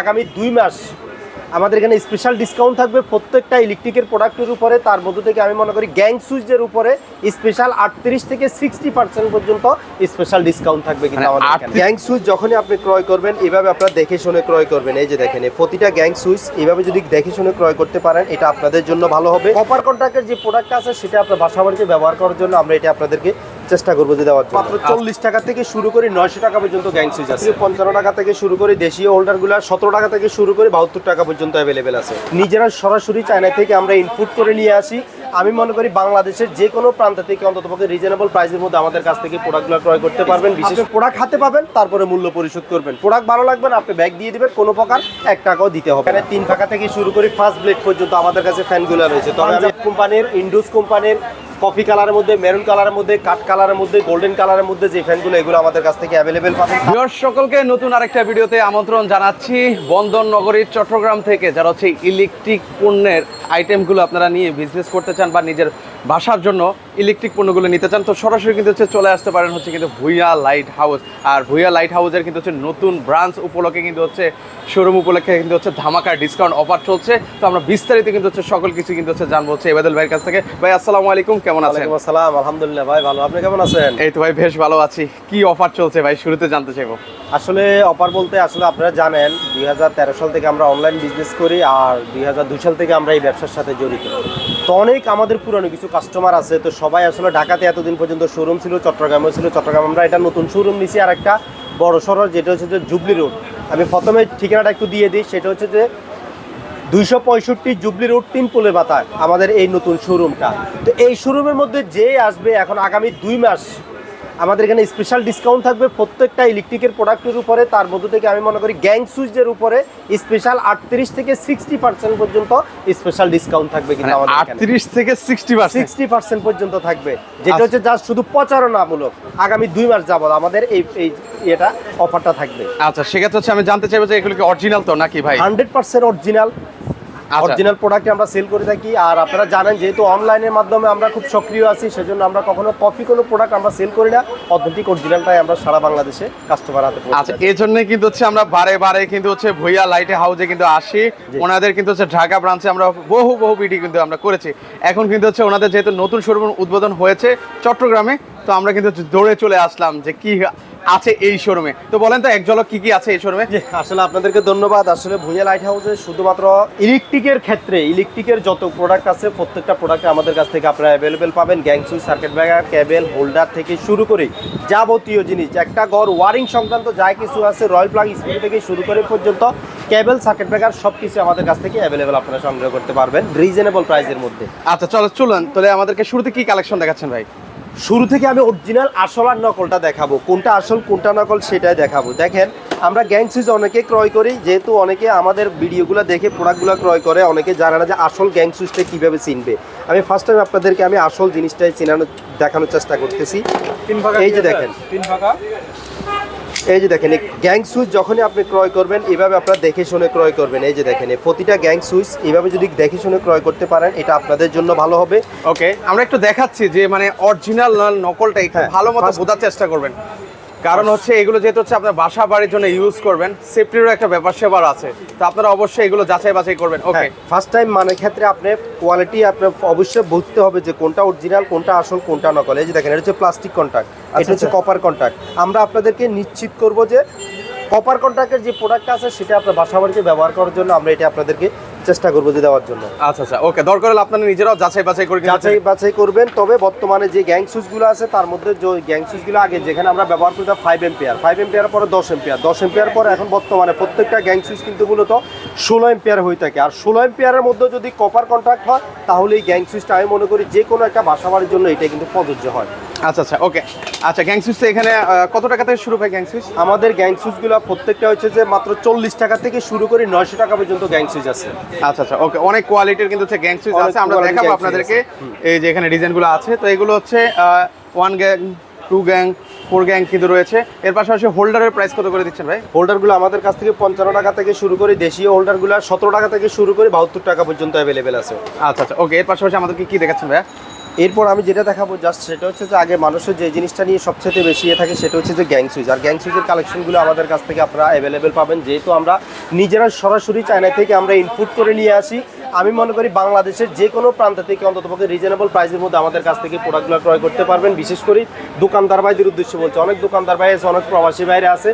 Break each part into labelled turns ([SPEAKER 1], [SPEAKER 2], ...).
[SPEAKER 1] আগামী দুই মাস আমাদের এখানে স্পেশাল ডিসকাউন্ট থাকবে প্রত্যেকটা ইলেকট্রিকের প্রোডাক্টের উপরে। তার মধ্যে থেকে আমি মনে করি গ্যাং সুইচের উপরে স্পেশাল আটত্রিশ থেকে সিক্সটি পার্সেন্ট পর্যন্ত স্পেশাল ডিসকাউন্ট থাকবে কিন্তু
[SPEAKER 2] মানে
[SPEAKER 1] আমাদের
[SPEAKER 2] 38
[SPEAKER 1] গ্যাং সুইচ যখনই আপনি ক্রয় করবেন এভাবে আপনারা দেখে শুনে ক্রয় করবেন। এই যে দেখেন এই প্রতিটা গ্যাং সুইচ এইভাবে যদি দেখে শুনে ক্রয় করতে পারেন এটা আপনাদের জন্য ভালো হবে। কপার কন্ট্রাক্টের যে প্রোডাক্ট আছে সেটা আপনার বাসা বাড়িতে ব্যবহার করার জন্য আমরা এটা আপনাদেরকে চেষ্টা করব যে দেওয়ার জন্য। মাত্র চল্লিশ টাকা থেকে শুরু করে নয়শো টাকা পর্যন্ত গ্যাং সুইচ আছে। পঞ্চান্ন টাকা থেকে শুরু করে দেশীয় হোল্ডারগুলো সতেরো টাকা থেকে শুরু করে বাহাত্তর টাকা পর্যন্ত অ্যাভেলেবেল আছে। নিজেরা সরাসরি চায়না থেকে আমরা ইনপুট করে নিয়ে আসি। আমি মনে করি বাংলাদেশের যে কোনো প্রান্ত থেকে অন্ততপক্ষে রিজনেবল প্রাইসের মধ্যে আমাদের কাছ থেকে প্রোডাক্টগুলো ক্রয় করতে পারবেন। বিশেষ প্রোডাক্ট হাতে পাবেন তারপরে মূল্য পরিশোধ করবেন। প্রোডাক্ট ভালো লাগবে না আপনি ব্যাগ দিয়ে দেবেন কোনো প্রকার এক টাকাও দিতে হবে এখানে তিন টাকা থেকে শুরু করে ফার্স্ট ব্লেড পর্যন্ত আমাদের কাছে ফ্যানগুলো রয়েছে। তবে আমি কোম্পানির ইন্ডুস কোম্পানির কফি কালারের মধ্যে, মেরুন কালারের মধ্যে, কাঠ কালারের মধ্যে, গোল্ডেন কালারের মধ্যে যে ফ্যানগুলো, এগুলো আমাদের কাছ থেকে অ্যাভেলেবেল পাবেন।
[SPEAKER 2] সকলকে নতুন আরেকটা ভিডিওতে আমন্ত্রণ জানাচ্ছি। বন্দর নগরীর চট্টগ্রাম থেকে যারা হচ্ছে ইলেকট্রিক পণ্যের আইটেমগুলো আপনারা নিয়ে বিজনেস করতে চান বা নিজের বাসার জন্য ইলেকট্রিক পণ্যগুলো নিতে চান তো সরাসরি কিন্তু হচ্ছে চলে আসতে পারেন হচ্ছে কিন্তু ভুইয়া লাইট হাউস আর ভুইয়া লাইট হাউসের কিন্তু হচ্ছে নতুন ব্রাঞ্চ উপলক্ষে কিন্তু হচ্ছে শোরুম উপলক্ষে কিন্তু হচ্ছে ধামাকার ডিসকাউন্ট অফার চলছে। তো আমরা বিস্তারিত কিন্তু হচ্ছে সকল কিছু কিন্তু হচ্ছে জানব হচ্ছে এবাদুল ভাইয়ের কাছ থেকে। ভাই আসসালামু আলাইকুম কেমন আছেন?
[SPEAKER 1] আসসালাম আলহামদুলিল্লাহ ভাই ভালো। আপনি কেমন আছেন?
[SPEAKER 2] এই তো ভাই বেশ ভালো আছি। কি অফার চলছে ভাই? শুরুতে জানতে চাইব।
[SPEAKER 1] আসলে অফার বলতে আসলে আপনারা জানেন দুই হাজার তেরো সাল থেকে আমরা অনলাইন বিজনেস করি আর দুই হাজার দুই সাল থেকে আমরা এই ব্যবসার সাথে জড়িত। তো অনেক আমাদের পুরনো কিছু কাস্টমার আছে, তো সবাই আসলে ঢাকাতে এতদিন পর্যন্ত শোরুম ছিল চট্টগ্রামেও ছিল। চট্টগ্রাম আমরা এটা নতুন শোরুম নিছি আর একটা বড় সড়ো যেটা হচ্ছে যে জুবলি রোড আমি প্রথমে ঠিকানাটা একটু দিয়ে দিই, সেটা হচ্ছে যে দুইশো পঁয়ষট্টি জুবলি রোড তিন পোলে বাতা আমাদের এই নতুন শোরুমটা তো এই শোরুমের মধ্যে যে আসবে এখন আগামী দুই মাস আমাদের এখানে স্পেশাল ডিসকাউন্ট থাকবে প্রত্যেকটা ইলেকট্রিকের প্রোডাক্টের উপরে। তার মধ্যে থেকে আমি মনে করি গ্যাং সুইচের উপরে স্পেশাল আটত্রিশ থেকে সিক্সটি পার্সেন্ট পর্যন্ত স্পেশাল ডিসকাউন্ট থাকবে কিন্তু আমাদের
[SPEAKER 2] আটত্রিশ থেকে সিক্সটি
[SPEAKER 1] সিক্সটি পার্সেন্ট পর্যন্ত থাকবে। যেটা
[SPEAKER 2] আচ্ছা।
[SPEAKER 1] হচ্ছে জাস্ট শুধু প্রচারণামূলক। আগামী দুই মাস যাবত আমাদের এই এই এটা অফারটা থাকবে।
[SPEAKER 2] আচ্ছা সেক্ষেত্রে হচ্ছে আমি জানতে চাইব যে এগুলো কি অরিজিনাল তো নাকি ভাই?
[SPEAKER 1] Hundred percent original original product আমরা সেল করে থাকি আর আপনারা জানেন যেহেতু অনলাইনের মাধ্যমে আমরা খুব সক্রিয় আছি সেজন্য আমরা কখনো কপি কোনো প্রোডাক্ট আমরা সেল করি না। অথেন্টিক অরিজিনালটাই আমরা সারা বাংলাদেশে কাস্টমার হাতে
[SPEAKER 2] আচ্ছা এই জন্যই কিন্তু হচ্ছে আমরা বারে বারে কিন্তু হচ্ছে ভুইয়া লাইটে হাউসে কিন্তু আসি। ওনাদের কিন্তু হচ্ছে ঢাকা ব্রাঞ্চে আমরা বহু বহু ভিডিও কিন্তু আমরা করেছি। এখন কিন্তু হচ্ছে ওনাদের যেহেতু নতুন শোরুম উদ্বোধন হয়েছে চট্টগ্রামে তো আমরা কিন্তু দৌড়ে চলে আসলাম যে কি আছে এই শোরুমে তো বলেন তো এক ঝলক কি কি আছে এই শোরুমে
[SPEAKER 1] আসলে আপনাদেরকে ধন্যবাদ। আসলে ভুঁইয়া লাইট হাউসে শুধুমাত্র ইলেকট্রিকের ক্ষেত্রে ইলেকট্রিকের যত প্রোডাক্ট আছে প্রত্যেকটা প্রোডাক্ট আমাদের কাছ থেকে আপনারা অ্যাভেলেবেল পাবেন। Gang switch circuit breaker cable holder থেকে শুরু করে যাবতীয় জিনিস। একটা ঘর ওয়ারিং সংক্রান্ত যা কিছু আছে রয়্যাল প্লাগ স্পিড থেকে শুরু করে পর্যন্ত কেবল সার্কিট ব্রেকার সব কিছু আমাদের কাছ থেকে অ্যাভেলেবেল আপনারা সংগ্রহ করতে পারবেন রিজনেবল প্রাইসের মধ্যে।
[SPEAKER 2] আচ্ছা চলো চলুন। তাহলে আমাদেরকে শুরুতে কি কালেকশন দেখাচ্ছেন ভাই?
[SPEAKER 1] শুরু থেকে আমি অরিজিনাল আসল আর নকলটা দেখাবো। কোনটা আসল কোনটা নকল সেটাই দেখাবো। দেখেন আমরা গ্যাং সুইজ অনেকে ক্রয় করি যেহেতু অনেকে আমাদের ভিডিওগুলো দেখে প্রোডাক্টগুলো ক্রয় করে অনেকে জানে না যে আসল গ্যাং সুইচটা কীভাবে চিনবে। আমি ফার্স্ট টাইম আপনাদেরকে আমি আসল জিনিসটাই চিনানো দেখানোর চেষ্টা করতেছি। এই যে দেখেন। এই যে দেখেন গ্যাং সুইচ যখনই আপনি ক্রয় করবেন এভাবে আপনারা দেখে শুনে ক্রয় করবেন। এই যে দেখেন প্রতিটা গ্যাং সুইচ এভাবে যদি দেখে শুনে ক্রয় করতে পারেন এটা আপনাদের জন্য ভালো হবে।
[SPEAKER 2] ওকে আমরা একটু দেখাচ্ছি যে মানে অরিজিনাল নকলটা একটু
[SPEAKER 1] হ্যাঁ,
[SPEAKER 2] ভালো মতো বোঝার চেষ্টা করবেন। কারণ হচ্ছে এগুলো যেহেতু হচ্ছে আপনার বাসা বাড়ির জন্য ইউজ করবেন সেফটিরও একটা ব্যাপার সেবার আছে। তো আপনারা অবশ্যই এগুলো যাচাই বাছাই করবেন। ওকে
[SPEAKER 1] ফার্স্ট টাইম মানে ক্ষেত্রে আপনি কোয়ালিটি আপনার অবশ্যই বুঝতে হবে যে কোনটা অরিজিনাল কোনটা আসল কোনটা নকল। এই যে দেখেন এটা হচ্ছে প্লাস্টিক কন্ট্যাক্ট এটা হচ্ছে
[SPEAKER 2] আচ্ছা।
[SPEAKER 1] কপার কন্ট্যাক্ট আমরা আপনাদেরকে নিশ্চিত করব যে কপার কন্ট্যাক্টের যে প্রোডাক্ট আছে সেটা আপনার বাসা বাড়িতে ব্যবহার করার জন্য আমরা এটা আপনাদেরকে চেষ্টা করব যে দেওয়ার জন্য।
[SPEAKER 2] আচ্ছা আচ্ছা ওকে দরকার হলে আপনারা নিজেরাও যাচাই বাছাই করে
[SPEAKER 1] যাচাই বাছাই করবেন তবে বর্তমানে যে গ্যাং সুইচগুলো আছে তার মধ্যে যে গ্যাং সুইচগুলো আগে যেখানে আমরা ব্যবহার করতাম ফাইভ এম্পিয়ার ফাইভ এম্পিয়ার পরে দশ এম্পিয়ার দশ এম্পিয়ার পরে এখন বর্তমানে প্রত্যেকটা গ্যাং সুইচ কিন্তু মূলত ষোলো এম্পিয়ার হয়ে থাকে। আর ষোলো এম্পিয়ারের মধ্যে যদি কপার কন্ট্রাক্ট হয় তাহলে এই গ্যাং সুইচটা আমি মনে করি যে কোনো একটা বাসা বাড়ির জন্য এটা কিন্তু প্রযোজ্য হয়।
[SPEAKER 2] আচ্ছা আচ্ছা ওকে আচ্ছা গ্যাং সুইচ এখানে কত টাকা থেকে শুরু হয় গ্যাং সুইচ?
[SPEAKER 1] আমাদের গ্যাং সুইচগুলো প্রত্যেকটা হচ্ছে যে মাত্র চল্লিশ টাকা থেকে শুরু করে নয়শো টাকা পর্যন্ত গ্যাং সুইচ আছে।
[SPEAKER 2] আচ্ছা আচ্ছা ওকে অনেক কোয়ালিটির কিন্তু হচ্ছে গ্যাং সুইচ আছে আমরা দেখাবো আপনাদেরকে। এই যে এখানে ডিজাইনগুলো আছে তো এগুলো হচ্ছে one gang two gang four gang কিন্তু রয়েছে। এর পাশাপাশি হোল্ডারের প্রাইস কত করে দিচ্ছেন ভাই?
[SPEAKER 1] হোল্ডারগুলো আমাদের কাছ থেকে পঞ্চান্ন টাকা থেকে শুরু করে দেশীয় হোল্ডারগুলো সতেরো টাকা থেকে শুরু করে বাহাত্তর টাকা পর্যন্ত অ্যাভেলেবেল আছে।
[SPEAKER 2] আচ্ছা আচ্ছা ওকে এর পাশাপাশি আমাদেরকে কি দেখাচ্ছেন ভাইয়া?
[SPEAKER 1] এরপর আমি যেটা দেখাবো জাস্ট সেটা হচ্ছে যে আগে মানুষের যে জিনিসটা নিয়ে সবচেয়ে বেশি ইয়ে থাকে সেটা হচ্ছে যে গ্যাং সুইচ। আর গ্যাং সুইজের কালেকশনগুলো আমাদের কাছ থেকে আপনারা অ্যাভেলেবেল পাবেন। যেহেতু আমরা নিজেরা সরাসরি চায়না থেকে আমরা ইনপুট করে নিয়ে আসি। আমি মনে করি বাংলাদেশের যে কোনো প্রান্ত থেকে অন্ততপক্ষে রিজনেবল প্রাইসের মধ্যে আমাদের কাছ থেকে প্রোডাক্টগুলো ক্রয় করতে পারবেন। বিশেষ করে দোকানদার ভাইদের উদ্দেশ্যে বলছে, অনেক দোকানদার ভাই আছে, অনেক প্রবাসী বাইরে আছে,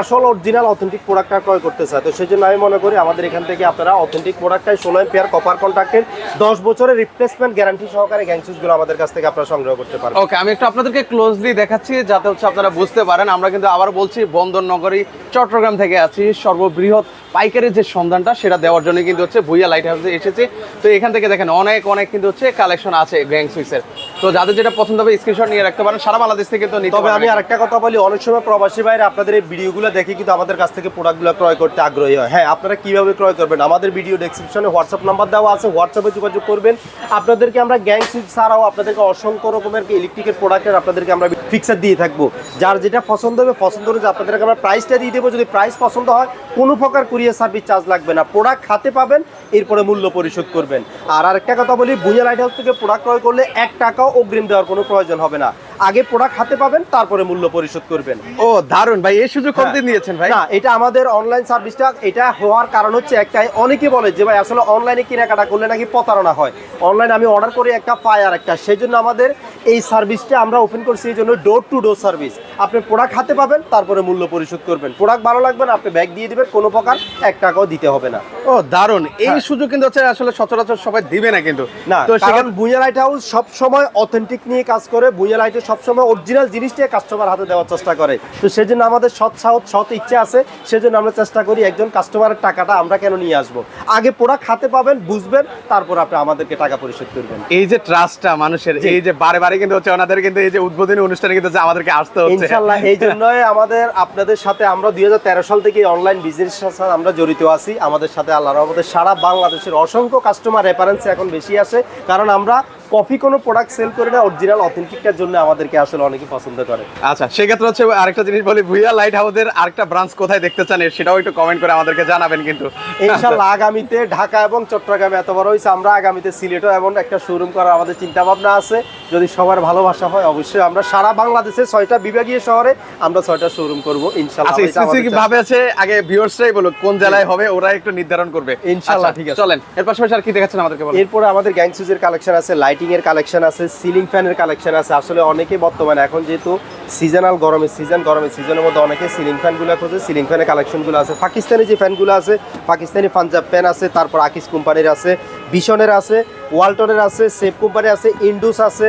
[SPEAKER 1] আসল অরিজিনাল অথেন্টিক প্রোডাক্টটা ক্রয় করতে চায়। তো সেই জন্য আমি মনে করি আমাদের এখান থেকে আপনারা অথেন্টিক প্রোডাক্টটাই ষোলো এম্পিয়ার কপার কন্ট্রাক্টের দশ বছরের রিপ্লেসমেন্ট গ্যারান্টি সহকারে গ্যাং সুইচগুলো আমাদের কাছ থেকে আপনারা সংগ্রহ করতে পারবেন।
[SPEAKER 2] ওকে আমি একটু আপনাদেরকে ক্লোজলি দেখাচ্ছি যাতে হচ্ছে আপনারা বুঝতে পারেন। আমরা কিন্তু আবার বলছি বন্দর নগরী চট্টগ্রাম থেকে আছি। সর্ববৃহৎ পাইকারি যে সন্ধানটা, সেটা দেওয়ার জন্য কিন্তু হচ্ছে ভুইয়া লাইট হাউসে এসেছে। তো এখান থেকে দেখেন অনেক অনেক কিন্তু হচ্ছে কালেকশন আছে গ্যাং সুইসের তো যাদের যেটা পছন্দ হবে স্ক্রিনশট নিয়ে রাখতে পারেন। সারা বাংলাদেশ থেকে তো নিতে
[SPEAKER 1] তবে আমি। আরেকটা কথা বলি অনেক সময় প্রবাসী ভাইরা আপনাদের এই ভিডিওগুলো দেখে কিন্তু আমাদের কাছ থেকে প্রোডাক্টগুলো ক্রয় করতে আগ্রহী হয়। হ্যাঁ আপনারা কীভাবে ক্রয় করবেন? আমাদের ভিডিও ডেসক্রিপশনে হোয়াটসঅ্যাপ নাম্বার দেওয়া আছে হোয়াটসঅ্যাপে যোগাযোগ করবেন। আপনাদেরকে আমরা গ্যাং সুইচ ছাড়াও আপনাদেরকে অসংখ্য রকমের ইলেকট্রিকের প্রোডাক্টের আপনাদেরকে আমরা ফিক্সার দিয়ে থাকব। যার যেটা পছন্দ হবে পছন্দ হলে আপনাদেরকে আমরা প্রাইসটা দিয়ে দেবো। যদি প্রাইস পছন্দ হয় কোনো প্রকার কুরিয়ার সার্ভিস চার্জ লাগবে না। প্রোডাক্ট হাতে পাবেন এরপরে মূল্য পরিশোধ করবেন। আর আরেকটা কথা বলি বুঝে লাইট হাউস থেকে প্রোডাক্ট ক্রয় করলে এক টাকাও অগ্রিম দেওয়ার কোনো প্রয়োজন হবে না। আগে প্রোডাক্ট হাতে পাবেন তারপরে মূল্য পরিশোধ করবেন।
[SPEAKER 2] ও দারুণ ভাই এই সুযোগ কতদিন দিয়েছেন ভাই?
[SPEAKER 1] না এটা আমাদের অনলাইন সার্ভিসটা এটা হওয়ার কারণ হচ্ছে একটাই অনেকে বলে যে ভাই আসলে অনলাইনে কেনাকাটা করলে নাকি প্রতারণা হয়। অনলাইনে আমি অর্ডার করি একটা পাই আর একটা। সেই জন্য আমাদের এই সার্ভিসটা আমরা ওপেন করছি এই জন্য ডোর টু ডোর সার্ভিস আপনি প্রোডাক্ট হাতে পাবেন তারপরে মূল্য পরিশোধ করবেন। প্রোডাক্ট ভালো লাগবে না আপনি ব্যাগ দিয়ে দিবেন কোনো প্রকার এক টাকাও দিতে হবে না।
[SPEAKER 2] ও দারুণ এই
[SPEAKER 1] হ্যাঁ।
[SPEAKER 2] সুযোগ কিন্তু হচ্ছে আসলে সচরাচর সবাই দিবে না কিন্তু।
[SPEAKER 1] না
[SPEAKER 2] তো সেখানে
[SPEAKER 1] বুইয়া লাইট হাউস সবসময় অথেন্টিক নিয়ে কাজ করে। বুইয়া লাইটে সবসময় অরিজিনাল জিনিসটাই কাস্টমার হাতে দেওয়ার চেষ্টা করে। তো সেজন্য আমাদের সৎ সাহস সৎ ইচ্ছা আছে। সেজন্য আমরা চেষ্টা করি একজন কাস্টমারের টাকাটা আমরা কেন নিয়ে আসব? আগে প্রোডাক্ট হাতে পাবেন বুঝবেন তারপর আপনি আমাদেরকে টাকা পরিশোধ করবেন।
[SPEAKER 2] এই যে ট্রাস্টটা মানুষের এই যে বারে বারে কিন্তু হচ্ছে ওনাদের কিন্তু এই যে উদ্বোধনী অনুষ্ঠানে কিন্তু আমাদেরকে আসতে হচ্ছে।
[SPEAKER 1] ইনশাআল্লাহ এই জন্যই আমাদের, আপনাদের সাথে আমরা দুই হাজার তেরো সাল থেকে অনলাইন বিজনেসের সাথে আমরা জড়িত আছি। আমাদের সাথে আল্লাহ রহমতে সারা বাংলাদেশের অসংখ্য কাস্টমার রেফারেন্স এখন বেশি আসে কারণ আমরা কপি কোনো প্রোডাক্ট সেল করি না অরিজিনাল অথেন্টিকটার জন্য আমাদেরকে আসলে অনেকে পছন্দ করে।
[SPEAKER 2] আচ্ছা সেক্ষেত্রে হচ্ছে আরেকটা জিনিস বলি ভুইয়া লাইট হাউসের আরেকটা ব্রাঞ্চ কোথায় দেখতে চান সেটাও একটু কমেন্ট করে আমাদেরকে জানাবেন কিন্তু।
[SPEAKER 1] ইনশাল্লাহ আগামীতে ঢাকা এবং চট্টগ্রামে এত বড় হয়েছে আমরা আগামীতে সিলেটও এমন একটা শোরুম করার আমাদের চিন্তা ভাবনা আছে। যদি সবার ভালোবাসা হয় অবশ্যই আমরা সারা বাংলাদেশে ছয়টা বিভাগীয় শহরে আমরা ছয়টা শোরুম করব ইনশাল্লাহ
[SPEAKER 2] আচ্ছা স্পেসিফিক ভাবে আছে আগে ভিউয়ার্সরাই বলুক কোন জেলায় হবে ওরা একটু নির্ধারণ করবে।
[SPEAKER 1] ইনশাআল্লাহ,
[SPEAKER 2] আচ্ছা,
[SPEAKER 1] ঠিক আছে।
[SPEAKER 2] চলেন এর পাশাপাশি আর কি দেখাচ্ছেন আমাদেরকে বলেন?
[SPEAKER 1] এরপরে আমাদের গ্যাং সুইচের কালেকশন আছে লাইটিং এর কালেকশন আছে সিলিং ফ্যানের কালেকশন আছে। আসলে অনেকে বর্তমানে এখন যেহেতু সিজনাল গরমের সিজন গরমের সিজনের মধ্যে অনেকে সিলিং ফ্যানগুলো খোঁজে সিলিং ফ্যানের কালেকশনগুলো আছে। পাকিস্তানি যে ফ্যানগুলো আছে, পাকিস্তানি পাঞ্জাব ফ্যান আছে, তারপর আকিস কোম্পানির আছে বিশনের আছে, ওয়ালটনের আছে, সেফ কোম্পানির আছে, ইন্ডুস আছে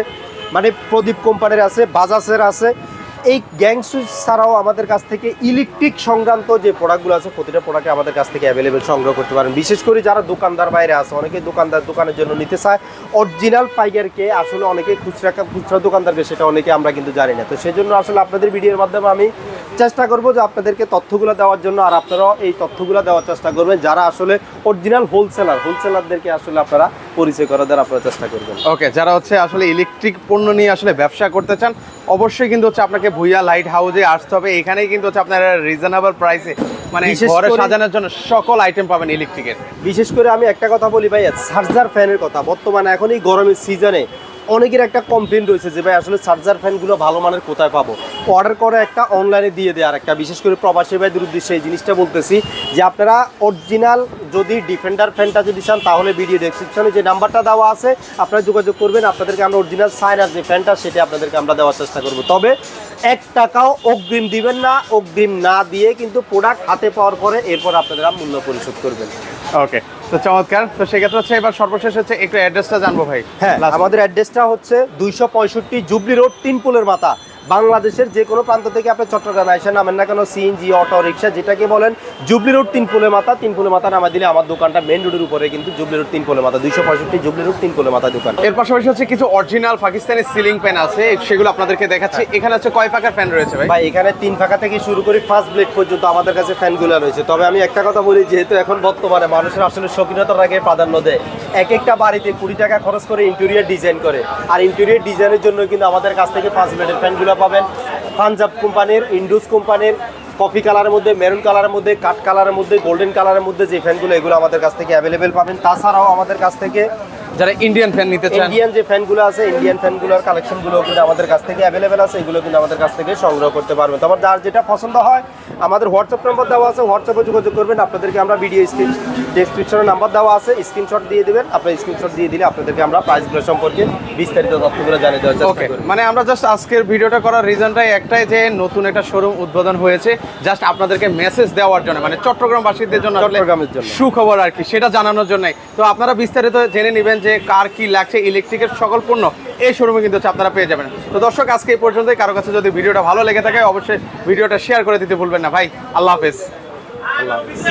[SPEAKER 1] মানে প্রদীপ কোম্পানির আছে, বাজাজের আছে। এই গ্যাং সুইচ ছাড়াও আমাদের কাছ থেকে ইলেকট্রিক সংক্রান্ত যে প্রোডাক্টগুলো আছে, প্রতিটা প্রোডাক্ট আমাদের কাছ থেকে অ্যাভেলেবেল সংগ্রহ করতে পারেন। বিশেষ করে যারা দোকানদার বাইরে আছে, অনেকে দোকানদার দোকানের জন্য নিতে চায়। অরিজিনাল পাইকারকে আসলে অনেকে খুচরা খুচরা দোকানদারকে সেটা অনেকে আমরা কিন্তু জানি না। তো সেই জন্য আসলে আপনাদের ভিডিওর মাধ্যমে আমি চেষ্টা করব যে আপনাদেরকে তথ্যগুলো দেওয়ার জন্য, আর আপনারাও এই তথ্যগুলো দেওয়ার চেষ্টা করবেন। যারা আসলে অরিজিনাল হোলসেলার হোলসেলারদেরকে আসলে আপনারা পরিচয় করা দেওয়ার আপনারা চেষ্টা করবেন।
[SPEAKER 2] ওকে যারা হচ্ছে আসলে ইলেকট্রিক পণ্য নিয়ে আসলে ব্যবসা করতে চান অবশ্যই কিন্তু হচ্ছে আপনাকে ভুইয়া লাইট হাউসে আসতে হবে। এখানেই কিন্তু হচ্ছে আপনারা রিজনেবল প্রাইসে মানে ঘরে সাজানোর জন্য সকল আইটেম পাবেন ইলেকট্রিকের
[SPEAKER 1] বিশেষ করে আমি একটা কথা বলি ভাই চার্জার ফ্যানের কথা। বর্তমানে এখন এই গরমের সিজনে অনেকের একটা কমপ্লেন রয়েছে যে, ভাই, আসলে চার্জার ফ্যানগুলো ভালো মানের কোথায় পাবো? অর্ডার করে একটা অনলাইনে দিয়ে দেয় আর একটা বিশেষ করে প্রবাসী ভাইদের উদ্দেশ্যে এই জিনিসটা বলতেছি যে, আপনারা অরিজিনাল যদি ডিফেন্ডার ফ্যানটা যদি চান, তাহলে ভিডিও ডেসক্রিপশনে যে নাম্বারটা দেওয়া আছে, আপনারা যোগাযোগ করবেন। আপনাদেরকে আমরা অরিজিনাল সাইনার যে ফ্যানটা, সেটা আপনাদেরকে আমরা দেওয়ার চেষ্টা করব। তবে এক টাকাও অগ্রিম দিবেন না অগ্রিম না দিয়ে কিন্তু প্রোডাক্ট হাতে পাওয়ার পরে এরপর আপনারা মূল্য পরিশোধ করবেন।
[SPEAKER 2] ওকে তো চমৎকার। তো সেক্ষেত্রে হচ্ছে এবার সর্বশেষ হচ্ছে একটু অ্যাড্রেসটা জানব ভাই।
[SPEAKER 1] হ্যাঁ আমাদের অ্যাড্রেসটা হচ্ছে দুইশো পঁয়ষট্টি জুবলি রোড তিন পুলের মাথা। বাংলাদেশের যে কোনো প্রান্ত থেকে আপনি চট্টগ্রামে আসেন নামেন না কেন সিএনজি অটো রিক্সা যেটাকে বলেন জুবলি রোড তিন পুলের মাথা তিন পুলের মাথা নামা দিলে আমার দোকানটা মেন রোডের উপরে কিন্তু জুবলি রোড তিন পুলের মাথা দুইশো পঁয়ষট্টি জুবলি রোড তিন পুলের মাথা দোকান।
[SPEAKER 2] এর পাশাপাশি হচ্ছে কিছু অরিজিনাল পাকিস্তানি সিলিং ফ্যান আছে সেগুলো আপনাদেরকে দেখাচ্ছি। এখানে হচ্ছে কয় পাকার ফ্যান রয়েছে ভাই?
[SPEAKER 1] ভাই এখানে তিন ফাঁকা থেকে শুরু করে ফার্স্ট ব্লেড পর্যন্ত আমাদের কাছে ফ্যানগুলো রয়েছে। তবে আমি একটা কথা বলি যেহেতু এখন বর্তমানে মানুষের আসলে শৌখিনতার আগে প্রাধান্য দেয় এক একটা বাড়িতে কুড়ি টাকা খরচ করে ইন্টেরিয়ার ডিজাইন করে। আর ইন্টেরিয়ার ডিজাইনের জন্য কিন্তু আমাদের কাছ থেকে ফার্স্ট ব্লেডের ফ্যানগুলো পাবেন। পাঞ্জাব কোম্পানির, ইন্ডুস কোম্পানির, কফি কালারের মধ্যে, মেরুন কালারের মধ্যে, কাঠ কালারের মধ্যে, গোল্ডেন কালারের মধ্যে যে ফ্যানগুলো এগুলো আমাদের কাছ থেকে অ্যাভেলেবেল পাবেন। তাছাড়াও আমাদের কাছ থেকে
[SPEAKER 2] যারা ইন্ডিয়ান ফ্যান নিতে চান।
[SPEAKER 1] ইন্ডিয়ান যে ফ্যানগুলো আছে ইন্ডিয়ান ফ্যানগুলোর কালেকশনগুলো কিন্তু আমাদের কাছ থেকে অ্যাভেলেবেল আছে এগুলো কিন্তু আমাদের কাছ থেকে সংগ্রহ করতে পারবেন। তারপর যার যেটা পছন্দ হয় আমাদের হোয়াটসঅ্যাপ নাম্বার দেওয়া আছে হোয়াটসঅ্যাপে যোগাযোগ করবেন আপনাদেরকে আমরা ভিডিও স্ক্রিন ডেসক্রিপশনে নাম্বার দেওয়া আছে স্ক্রিনশট দিয়ে দেবেন আপনার স্ক্রিনশট দিয়ে দিলে আপনাদেরকে আমরা প্রাইসগুলো সম্পর্কে বিস্তারিত তথ্যগুলো জানিয়ে দেওয়ার চেষ্টা
[SPEAKER 2] ওকে মানে আমরা জাস্ট আজকের ভিডিওটা করার রিজনটাই একটাই যে নতুন একটা শোরুম উদ্বোধন হয়েছে জাস্ট আপনাদেরকে মেসেজ দেওয়ার জন্য মানে চট্টগ্রামবাসীদের জন্য
[SPEAKER 1] চট্টগ্রামের জন্য।
[SPEAKER 2] সুখবর আর কি সেটা জানানোর জন্যই। তো আপনারা বিস্তারিত জেনে নেবেন যে কার কি লাগছে ইলেকট্রিকের সকল পণ্য এই শোরুমে কিন্তু হচ্ছে আপনারা পেয়ে যাবেন। তো দর্শক, আজকে এই পর্যন্তই। কারও কাছে যদি ভিডিওটা ভালো লেগে থাকে, অবশ্যই ভিডিওটা শেয়ার করে দিতে ভুলবেন না। ভাই, আল্লাহ হাফেজ।
[SPEAKER 1] আল্লাহ হাফিজ।